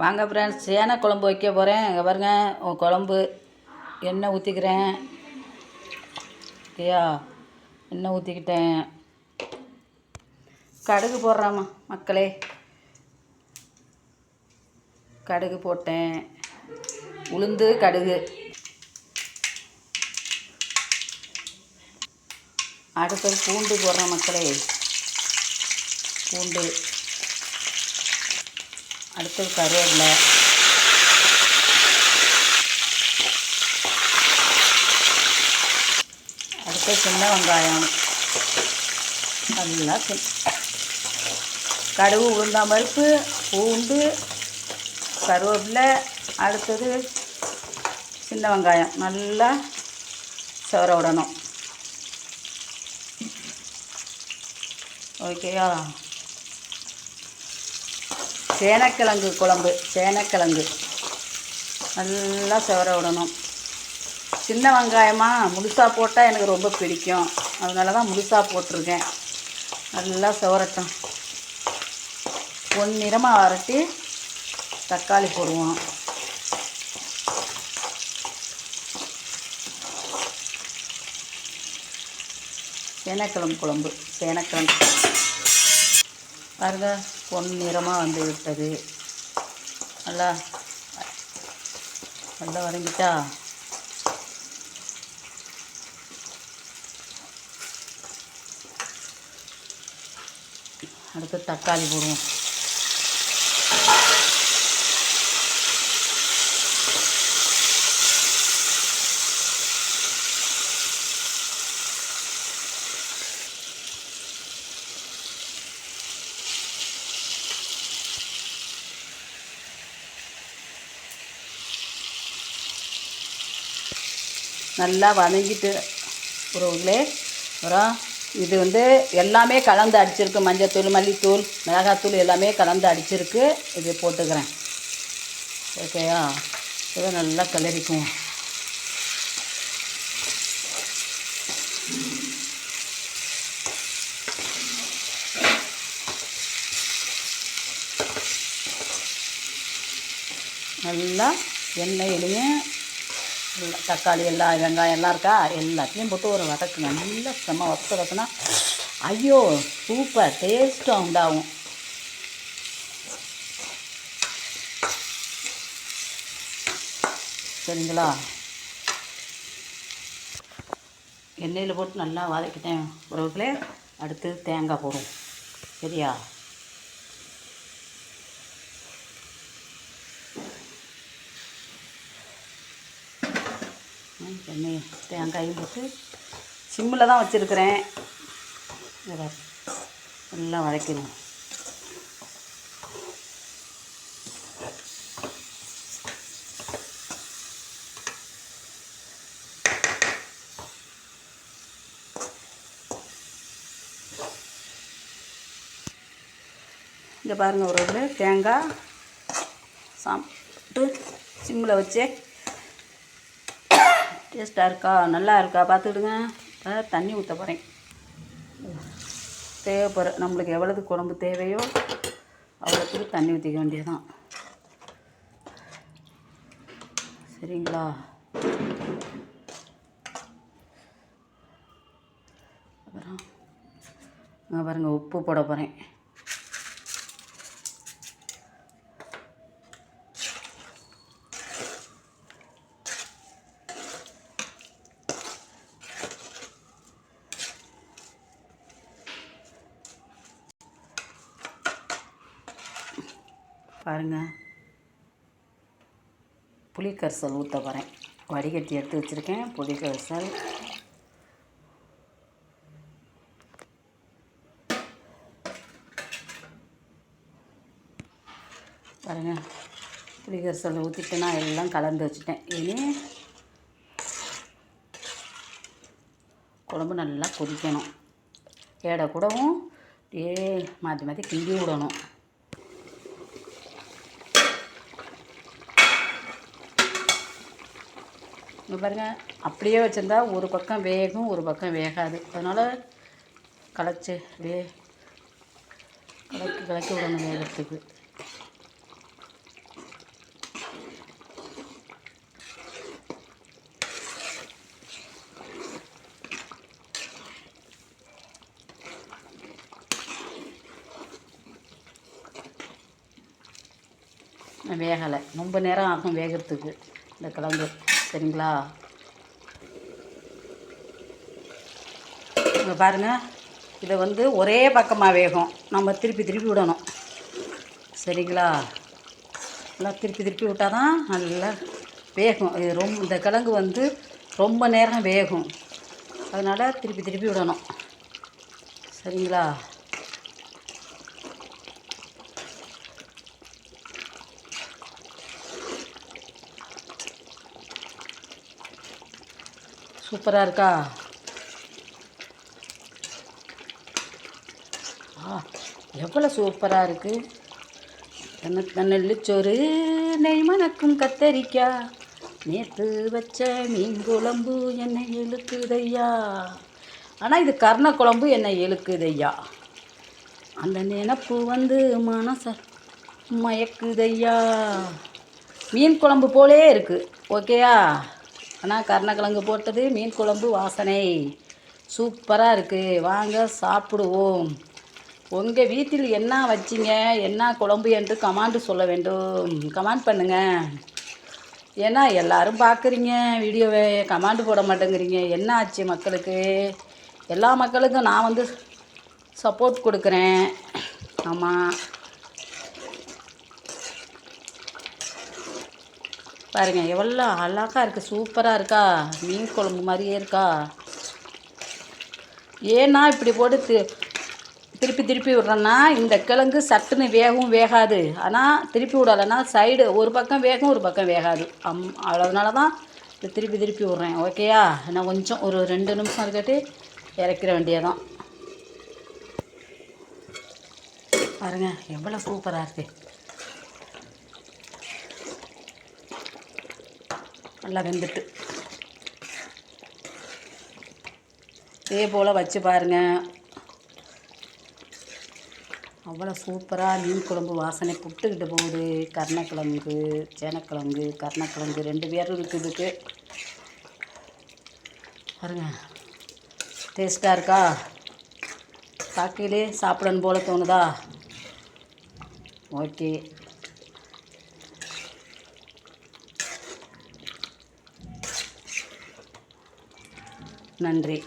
வாங்க ஃப்ரெண்ட்ஸ் சேனை குழம்பு வைக்க போகிறேன் இங்கே பாருங்க உன் குழம்பு. எண்ணெய் ஊற்றிக்கிறேன் ஓகேயா எண்ணெய் ஊற்றிக்கிட்டேன் கடுகு போடுறாம்மா மக்களே. கடுகு போட்டேன். உளுந்து கடுகு. அடுத்தது பூண்டு போடுறேன் மக்களே. பூண்டு. அடுத்தது கருவேப்பிலை. அடுத்து சின்ன வெங்காயம். நல்லா கடுகு உளுந்தாம் பருப்பு பூண்டு கருவேப்பிலை அடுத்தது சின்ன வெங்காயம். நல்லா சவர விடணும். ஓகேயா சேனக்கிழங்கு குழம்பு சேனக்கிழங்கு. நல்லா செவர விடணும். சின்ன வெங்காயமாக முழுசாக போட்டால் எனக்கு ரொம்ப பிடிக்கும். அதனால தான் முழுசாக போட்டிருக்கேன். நல்லா செவரட்டும். பொன்னிறமாக வரட்டி தக்காளி போடுவோம். சேனக்கிழங்கு குழம்பு சேனக்கிழங்கு. பாருங்கள் பொன்னிறமாக வந்து விட்டது. நல்லா நல்லா வதங்கிட்டா? அடுத்து தக்காளி போடுவோம். நல்லா வதங்கிட்டு உறவுகளே அப்புறம் இது வந்து எல்லாமே கலந்து அடிச்சிருக்கு. மஞ்சத்தூள் மல்லித்தூள் மிளகாத்தூள் எல்லாமே கலந்து அடிச்சிருக்கு. இது போட்டுக்கிறேன். ஓகேயா? இதை நல்லா கிளறிக்குவோம். நல்லா எண்ணெயிலையும் தக்காளி எல்லாம் வெங்காயம் எல்லாம் இருக்கா? எல்லாத்தையும் போட்டு ஒரு வதக்கு. நல்லா செம்ம வத்த வதக்குனா ஐயோ சூப்பர். டேஸ்ட்டும் உண்டாகும். சரிங்களா? எண்ணெயில் போட்டு நல்லா வதக்கிட்டேன். உறவுகளே அடுத்து தேங்காய் போடும் சரியா? எண்ணெய் தேங்காயும் போட்டு சிம்மில் தான் வச்சுருக்கிறேன். நல்லா வதக்கணும். இங்கே பாருங்கள் ஒரு தேங்காய் சாப்பிட்டு சிம்மில் வச்சு டேஸ்ட்டாக இருக்கா? நல்லா இருக்கா? பார்த்துக்கிடுங்க. இப்போ தண்ணி ஊற்ற போகிறேன் தேவைப்படுற நம்மளுக்கு எவ்வளவு குழம்பு தேவையோ அவ்வளோத்துக்கு தண்ணி ஊற்றிக்க வேண்டியதுதான். சரிங்களா? அப்புறம் பாருங்கள் உப்பு போட போகிறேன் பாருங்கள் புளிக்கரிசல் ஊற்ற போகிறேன் வடிகட்டி எடுத்து வச்சுருக்கேன். புளிக்கரிசல் பாருங்கள் புளிக்கரிசல் ஊற்றிட்டு நான் எல்லாம் கலந்து வச்சுட்டேன். இனி குழம்பு நல்லா கொதிக்கணும். ஏடை கூடவும் அப்படியே மாற்றி மாற்றி கிண்டி விடணும். இங்கே பாருங்கள் அப்படியே வச்சுருந்தா ஒரு பக்கம் வேகும் ஒரு பக்கம் வேகாது. அதனால் கலச்சு வே கலக்கி கலக்கி விடணும் வேகிறதுக்கு. வேகலை. ரொம்ப நேரம் ஆகும் வேகிறதுக்கு இந்த கிழங்கு. சரிங்களா? இங்கே பாருங்கள் இதை வந்து ஒரே பக்கமாக வேகும். நம்ம திருப்பி திருப்பி விடணும். சரிங்களா? நல்லா திருப்பி திருப்பி விட்டால் தான் நல்லா வேகும். இது ரொம்ப இந்த கிழங்கு வந்து ரொம்ப நேரம் வேகும். அதனால் திருப்பி திருப்பி விடணும். சரிங்களா? சூப்பராக இருக்கா? ஆ எவ்வளோ சூப்பராக இருக்குது எனக்கு சொரு நெய் மணக்கும் கத்தரிக்காய் நேற்று வச்ச மீன் குழம்பு என்னை இழுக்குதையா? ஆனால் இது கர்ண குழம்பு என்னை இழுக்குதையா? அந்த நினப்பு வந்து மனச மயக்குதையா? மீன் குழம்பு போலே இருக்குது ஓகேயா? ஆனால் கருணக்கிழங்கு போட்டது மீன் குழம்பு வாசனை. சூப்பராக இருக்குது வாங்க சாப்பிடுவோம். உங்கள் வீட்டில் என்ன வச்சிங்க? என்ன குழம்பு என்று கமாண்டு சொல்ல வேண்டும். கமெண்ட் பண்ணுங்கள் ஏன்னா எல்லாரும் பார்க்குறீங்க. வீடியோவை கமாண்டு போட மாட்டேங்கிறீங்க. என்ன ஆச்சு மக்களுக்கு? எல்லா மக்களுக்கும் நான் வந்து சப்போர்ட் கொடுக்குறேன். ஆமாம் பாருங்கள் எவ்வளோ அழகாக இருக்குது சூப்பராக இருக்கா? மீன் குழம்பு மாதிரியே இருக்கா? ஏன்னா இப்படி போட்டு தி- திருப்பி திருப்பி விட்றேன்னா இந்த கிழங்கு சட்டுன்னு வேகவும் வேகாது. ஆனால் திருப்பி விடலைன்னா சைடு ஒரு பக்கம் வேகும் ஒரு பக்கம் வேகாது. அம் அதனால தான் இது திருப்பி திருப்பி விட்றேன். ஓகேயா நான் கொஞ்சம் ஒரு ரெண்டு நிமிஷம் இருக்கட்டு இறக்கிற வேண்டியதான் பாருங்க எவ்வளோ சூப்பராக இருக்குது நல்லா வெந்துட்டு. இதே போல் வச்சு பாருங்கள் அவ்வளோ சூப்பராக மீன் குழம்பு வாசனை புட்டுக்கிட்டு போகுது. கருணக்கிழங்கு சேனக்கிழங்கு கருணக்கிழங்கு ரெண்டு பேரும் இருக்குதுக்கு பாருங்க. டேஸ்ட்டாக இருக்கா? பார்க்கையிலே சாப்பிடணும் போல தோணுதா? ஓகே. நன்றி.